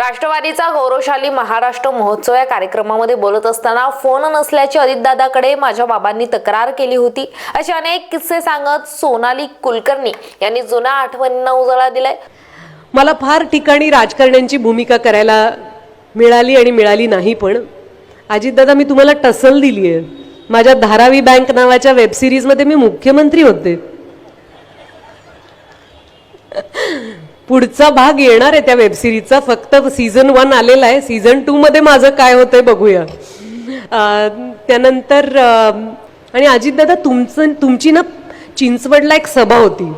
राष्ट्रवादीचा गौरवशाली महाराष्ट्र महोत्सव या कार्यक्रमामध्ये बोलत असताना फोन नसल्याची अजितदादाकडे माझ्या बाबांनी तक्रार केली होती. असे अनेक किस्से सांगत सोनाली कुलकर्णी यांनी जुन्या आठवणींना उजाळा दिलाय. मला फार ठिकाणी राजकारण्यांची भूमिका करायला मिळाली आणि मिळाली नाही पण अजितदादा मी तुम्हाला टसल दिली आहे माझ्या धारावी बँक नावाच्या वेबसिरीजमध्ये मी मुख्यमंत्री होते. पुढचा भाग येणार आहे त्या वेबसिरीजचा फक्त सीझन वन आलेला आहे. सीझन टूमध्ये माझं काय होतंय बघूया. त्यानंतर आणि अजितदादा तुमचं तुमची ना चिंचवडला एक सभा होती.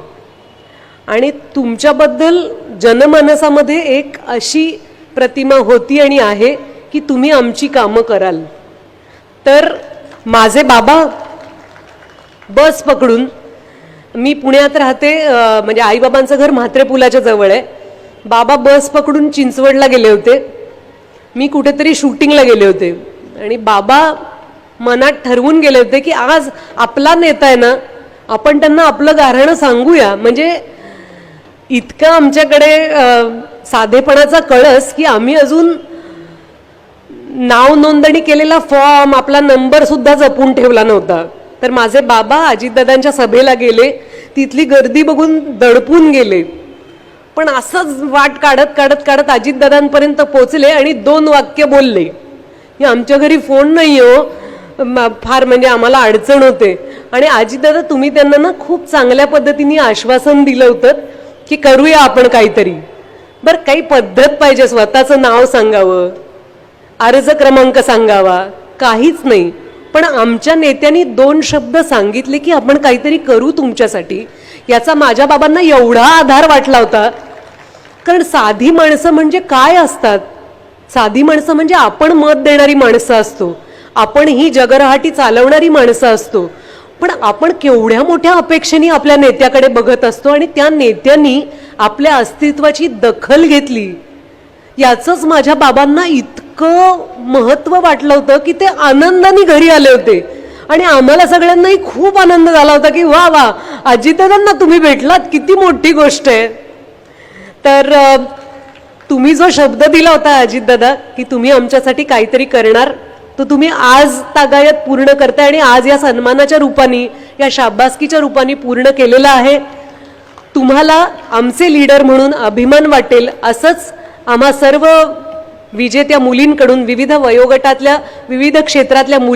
आणि तुमच्याबद्दल जनमानसामध्ये एक अशी प्रतिमा होती आणि आहे की तुम्ही आमची कामं कराल. तर माझे बाबा बस पकडून मी पुण्यात राहते म्हणजे आईबाबांचं घर म्हात्रे पुलाच्या जवळ आहे. बाबा बस पकडून चिंचवडला गेले होते. मी कुठेतरी शूटिंगला गेले होते. आणि बाबा मनात ठरवून गेले होते की आज आपला नेता आहे ना आपण त्यांना आपलं गाऱ्हाणं सांगूया. म्हणजे इतका आमच्याकडे साधेपणाचा कळस की आम्ही अजून नाव नोंदणी केलेला फॉर्म आपला नंबर सुद्धा जपून ठेवला नव्हता. तर माझे बाबा अजितदादांच्या सभेला गेले. तिथली गर्दी बघून दडपून गेले. पण असंच वाट काढत काढत काढत अजितदादांपर्यंत पोचले आणि दोन वाक्य बोलले. की आमच्या घरी फोन नाही हो. फार म्हणजे आम्हाला अडचण होते. आणि अजितदादा तुम्ही त्यांना ना खूप चांगल्या पद्धतीने आश्वासन दिलं होतं की करूया आपण काहीतरी. बरं काही पद्धत पाहिजे स्वतःचं नाव सांगावं. अर्ज क्रमांक सांगावा. काहीच नाही. पण आमच्या नेत्यांनी दोन शब्द सांगितले की आपण काहीतरी करू तुमच्यासाठी. याचा माझ्या बाबांना एवढा आधार वाटला होता. कारण साधी माणसं म्हणजे काय असतात? साधी माणसं म्हणजे आपण मत देणारी माणसं असतो. आपण ही जगरहाटी चालवणारी माणसं असतो. पण आपण केवढ्या मोठ्या अपेक्षेने आपल्या नेत्याकडे बघत असतो आणि त्या नेत्यांनी आपल्या अस्तित्वाची दखल घेतली. याचंच माझ्या बाबांना इतकं इतकं महत्त्व वाटलं होतं की ते आनंदाने घरी आले होते. आणि आम्हाला सगळ्यांनाही खूप आनंद झाला होता की वा वा अजितदादांना तुम्ही भेटलात किती मोठी गोष्ट आहे. तर तुम्ही जो शब्द दिला होता अजितदादा की तुम्ही आमच्यासाठी काहीतरी करणार तो तुम्ही आज तागायत पूर्ण करताय आणि आज या सन्मानाच्या रूपाने या शाबासकीच्या रूपाने पूर्ण केलेलं आहे. तुम्हाला आमचे लीडर म्हणून अभिमान वाटेल असंच आम्हा सर्व विजेत्या मुलींकडून विविध वयोगटातल्या विविध क्षेत्रातल्या मुली